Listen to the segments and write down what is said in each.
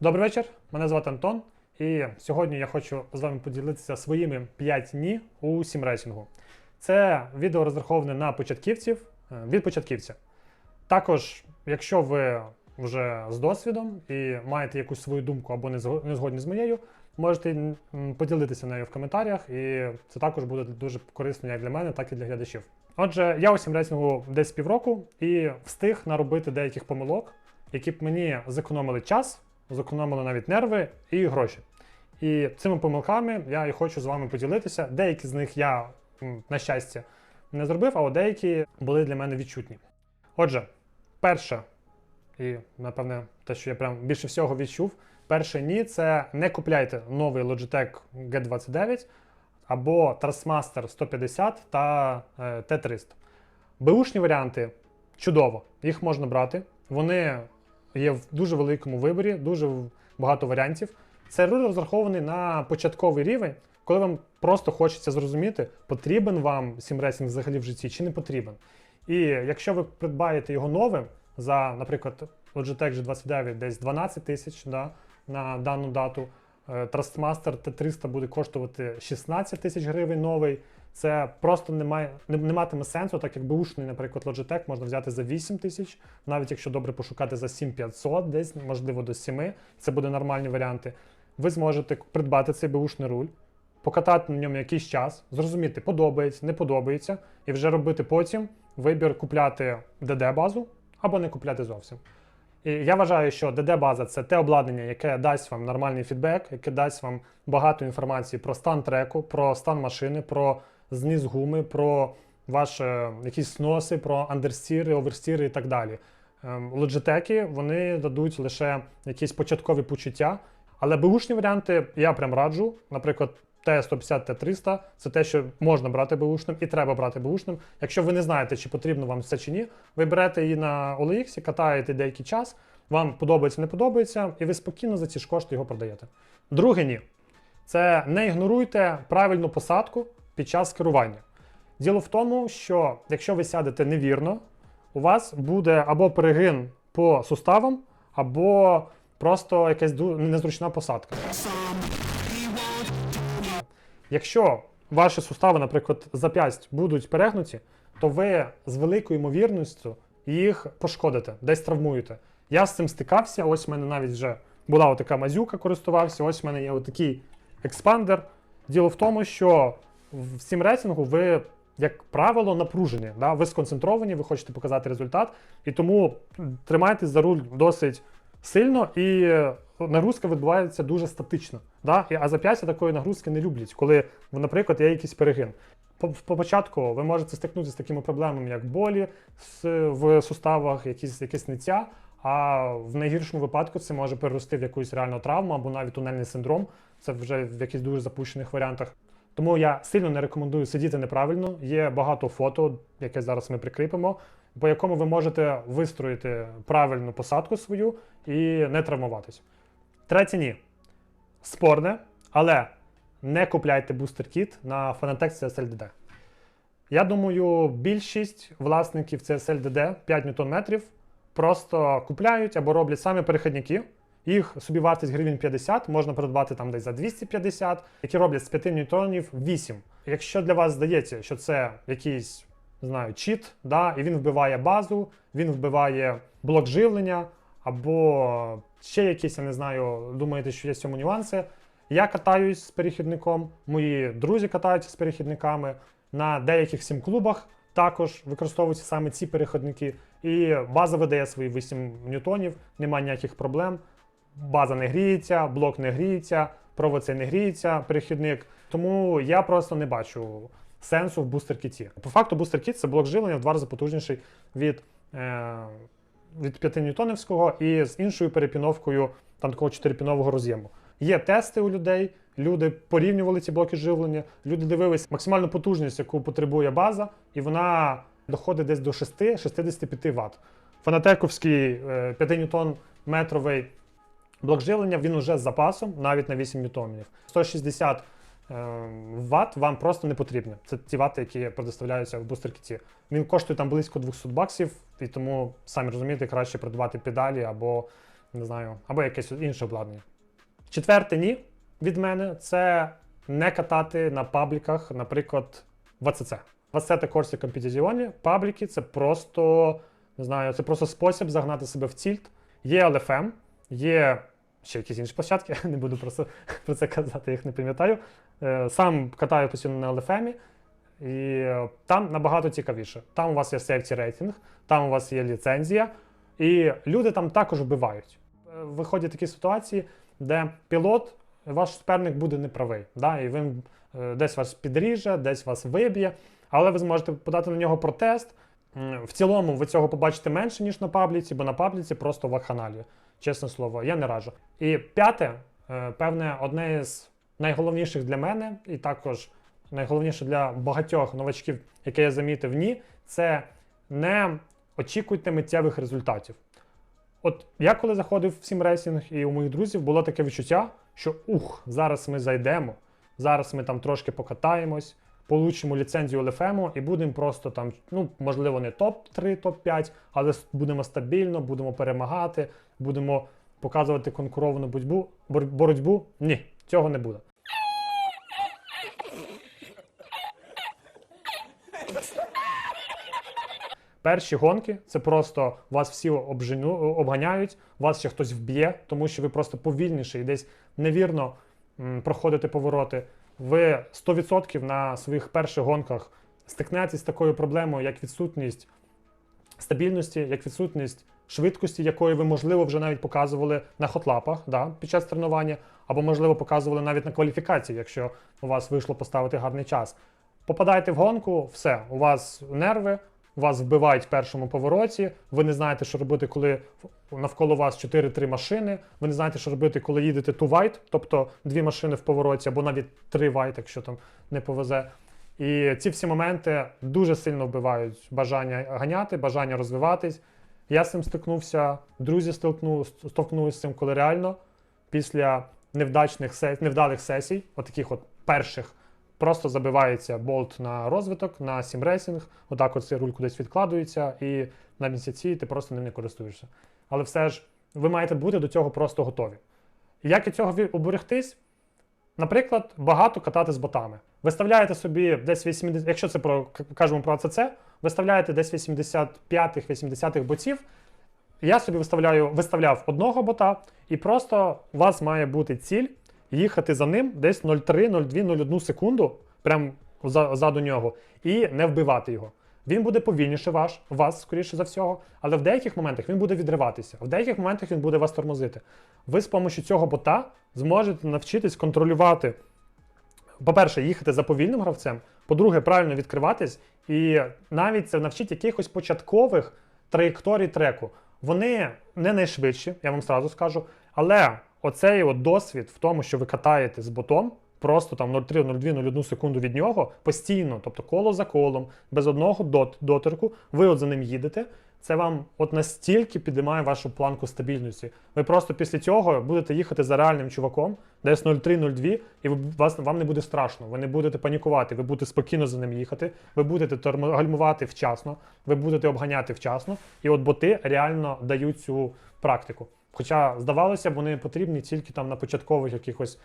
Добрий вечір, мене звати Антон, і сьогодні я хочу з вами поділитися своїми 5 ні у сімрейсингу. Це відео розраховане на початківців е, від початківця. Також, якщо ви вже з досвідом і маєте якусь свою думку або не зго- не згодні з моєю, можете поділитися нею в коментарях, і це також буде дуже корисно як для мене, так і для глядачів. Отже, я у сімрейсингу десь півроку і встиг наробити деяких помилок, які б мені зекономили час, зекономили навіть нерви і гроші. І цими помилками я і хочу з вами поділитися. Деякі з них я, на щастя, не зробив, а деякі були для мене відчутні. Отже, перше, і напевне, те, що я прям більше всього відчув, перше ні, це не купляйте новий Logitech G29 або Trustmaster 150 та е, T300. Беушні варіанти чудово, їх можна брати. Вони є в дуже великому виборі, дуже багато варіантів. Це руль розрахований на початковий рівень, коли вам просто хочеться зрозуміти, потрібен вам сімресінг взагалі в житті чи не потрібен. І якщо ви придбаєте його новим за, наприклад, Logitech G29 десь 12 тисяч да, на дану дату, Trustmaster T300 буде коштувати 16 тисяч гривень новий. Це просто не, має, не, не матиме сенсу, так як бушний, наприклад, Logitech можна взяти за 8 тисяч, навіть якщо добре пошукати за 7500, десь, можливо, до 7, це буде нормальні варіанти. Ви зможете придбати цей бушний руль, покатати на ньому якийсь час, зрозуміти, подобається, не подобається, і вже робити потім вибір купляти DD-базу або не купляти зовсім. І я вважаю, що DD-база це те обладнання, яке дасть вам нормальний фідбек, яке дасть вам багато інформації про стан треку, про стан машини, про зніс гуми, про ваші якісь сноси, про андерстіри, оверстіри і так далі. Ем, Лоджитеки вони дадуть лише якісь початкові почуття, але беушні варіанти я прям раджу. Наприклад, Т150, Т300 це те, що можна брати беушним і треба брати беушним. Якщо ви не знаєте, чи потрібно вам це чи ні, ви берете її на OLX, катаєте деякий час, вам подобається, не подобається, і ви спокійно за ці ж кошти його продаєте. Друге ні. Це не ігноруйте правильну посадку під час керування. Діло в тому, що якщо ви сядете невірно, у вас буде або перегин по суставам, або просто якась незручна посадка. Якщо ваші сустави, наприклад, зап'ясть будуть перегнуті, то ви з великою ймовірністю їх пошкодите, десь травмуєте. Я з цим стикався. Ось в мене навіть вже була така мазюка, користувався. Ось в мене є отакий експандер. Діло в тому, що в сімрейсингу ви, як правило, напружені. Да? Ви сконцентровані, ви хочете показати результат, і тому тримайтесь за руль досить сильно, і нагрузка відбувається дуже статично. Да? А зап'ястя такої нагрузки не люблять, коли, наприклад, є якийсь перегин. По, по початку ви можете стикнутися з такими проблемами, як болі в суставах, якісь, якісь ниття. А в найгіршому випадку це може перерости в якусь реальну травму або навіть тунельний синдром. Це вже в якихось дуже запущених варіантах. Тому я сильно не рекомендую сидіти неправильно. Є багато фото, яке зараз ми прикріпимо, по якому ви можете вистроїти правильну посадку свою і не травмуватись. Третє ні. Спорне, але не купляйте бустер-кіт на Fanatec CSL DD. Я думаю, більшість власників CSL DD 5 Нм просто купляють або роблять самі перехідники. Їх собівартість гривень 50 можна придбати там десь за 250, які роблять з 5 ньютонів 8. Якщо для вас здається, що це якийсь не знаю, чіт, да, і він вбиває базу, він вбиває блок живлення, або ще якісь, я не знаю, думаєте, що є в цьому нюанси. Я катаюсь з перехідником, мої друзі катаються з перехідниками. На деяких сім-клубах також використовуються саме ці перехідники. І база видає свої 8 ньютонів, немає ніяких проблем. База не гріється, блок не гріється, провод цей не гріється, перехідник. Тому я просто не бачу сенсу в бустер-кіті. По факту бустер-кіт це блок живлення в два рази потужніший від, е, від 5 ньютонівського і з іншою перепіновкою там такого 4-пінового роз'єму. Є тести у людей, люди порівнювали ці блоки живлення, люди дивились максимальну потужність, яку потребує база, і вона доходить десь до 6-65 Вт. Фанатековський 5 ньютон метровий блок живлення він уже з запасом навіть на 8 ньютонів. 160 Вт вам просто не потрібно. Це ті вати, які предоставляються в бустер-кіті. Він коштує там близько 200 баксів, і тому, самі розумієте, краще придбати педалі або не знаю, або якесь інше обладнання. Четверте ні від мене це не катати на пабліках, наприклад, в АЦЦ. В АЦЦ Корсі Компетізіоні пабліки це просто не знаю, це просто спосіб загнати себе в цільт. Є LFM, є ще якісь інші площадки, не буду просто про це казати, їх не пам'ятаю. Е, Сам катаю постійно на LFM, і там набагато цікавіше. Там у вас є safety рейтинг, там у вас є ліцензія, і люди там також вбивають. Е, Виходять такі ситуації, де пілот, ваш суперник буде неправий. Да? І він е, десь вас підріже, десь вас виб'є, але ви зможете подати на нього протест. В цілому ви цього побачите менше, ніж на пабліці, бо на пабліці просто вакханалія. Чесне слово, я не раджу. І п'яте, певне, одне з найголовніших для мене, і також найголовніше для багатьох новачків, яке я замітив, ні, це не очікуйте миттєвих результатів. От я коли заходив в сімрейсінг, і у моїх друзів було таке відчуття, що ух, зараз ми зайдемо, зараз ми там трошки покатаємось, получимо ліцензію LFM і будемо просто там, ну, можливо, не топ-3, топ-5, але будемо стабільно, будемо перемагати, будемо показувати конкуровану боротьбу. Ні, цього не буде. Перші гонки це просто вас всі обжену, обганяють, вас ще хтось вб'є, тому що ви просто повільніше і десь невірно м, проходите повороти. Ви 100% на своїх перших гонках стикнетесь з такою проблемою, як відсутність стабільності, як відсутність швидкості, якої ви, можливо, вже навіть показували на хотлапах да, під час тренування, або, можливо, показували навіть на кваліфікації, якщо у вас вийшло поставити гарний час. Попадаєте в гонку, все, у вас нерви, вас вбивають в першому повороті, ви не знаєте, що робити, коли навколо вас 4-3 машини, ви не знаєте, що робити, коли їдете ту вайт, тобто дві машини в повороті, або навіть три вайт, якщо там не повезе. І ці всі моменти дуже сильно вбивають бажання ганяти, бажання розвиватись. Я з цим стикнувся, друзі столкну, столкнулися з цим, коли реально після невдачних невдалих сесій, отаких от перших, просто забивається болт на розвиток, на сімрейсинг, отак от цей руль кудись відкладується, і на місяці ти просто ним не користуєшся. Але все ж ви маєте бути до цього просто готові. Як від цього уберегтись? Наприклад, багато катати з ботами. Виставляєте собі десь 80, якщо це про кажемо про АЦЦ, виставляєте десь 85-80-х ботів. Я собі виставляю, виставляв одного бота, і просто у вас має бути ціль їхати за ним десь 0,3, 0,2, 0,1 секунду, прям за, заду нього, і не вбивати його. Він буде повільніше ваш, вас, скоріше за всього, але в деяких моментах він буде відриватися, в деяких моментах він буде вас тормозити. Ви з допомогою цього бота зможете навчитись контролювати по-перше, їхати за повільним гравцем, по-друге, правильно відкриватись, і навіть це навчить якихось початкових траєкторій треку. Вони не найшвидші, я вам сразу скажу, але оцей от досвід в тому, що ви катаєте з ботом, просто там 0,3, 0,2, 0,1 секунду від нього, постійно, тобто коло за колом, без одного дот, доторку, ви от за ним їдете. Це вам от настільки підіймає вашу планку стабільності. Ви просто після цього будете їхати за реальним чуваком, десь 0,3-0,2, і ви, вас, вам не буде страшно, ви не будете панікувати, ви будете спокійно за ним їхати, ви будете гальмувати вчасно, ви будете обганяти вчасно. І от боти реально дають цю практику. Хоча, здавалося б, вони потрібні тільки там на початкових якихось.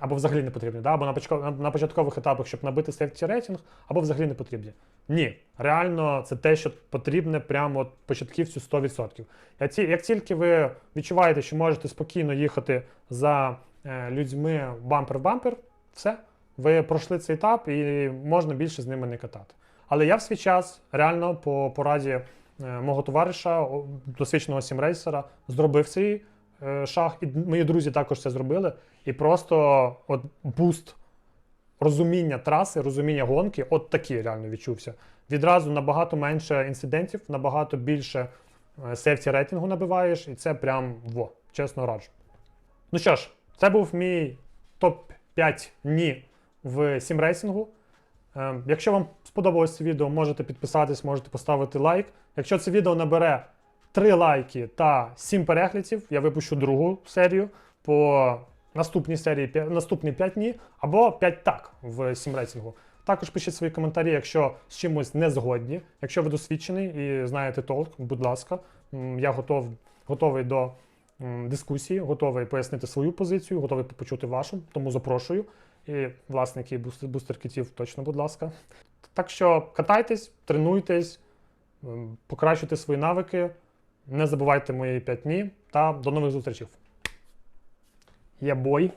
Або взагалі не потрібні, да? або на, початко- на- на початкових етапах, щоб набити сефті рейтинг, або взагалі не потрібні. Ні, реально це те, що потрібне прямо от початківцю 100%. Як ті- Як тільки ви відчуваєте, що можете спокійно їхати за е, людьми бампер в бампер, все, ви пройшли цей етап і можна більше з ними не катати. Але я в свій час реально по пораді е, мого товариша, досвідченого сімрейсера, зробив цей е, шаг, і мої друзі також це зробили. І просто от буст розуміння траси, розуміння гонки, от такий реально відчувся. Відразу набагато менше інцидентів, набагато більше сефті рейтингу набиваєш, і це прям во, чесно раджу. Ну що ж, це був мій топ-5 ні в сімрейсингу. Е, Якщо вам сподобалось це відео, можете підписатись, можете поставити лайк. Якщо це відео набере 3 лайки та 7 переглядів. Я випущу другу серію по наступній серії, наступні 5 дні або 5 так в сімрейтингу. Також пишіть свої коментарі, якщо з чимось не згодні. Якщо ви досвідчений і знаєте толк, будь ласка, я готов, готовий до дискусії, готовий пояснити свою позицію, готовий почути вашу, тому запрошую. І власники бустер-кітів точно, будь ласка. Так що катайтесь, тренуйтесь, покращуйте свої навики. Не забувайте мої 5 дні та до нових зустрічей. Я бой.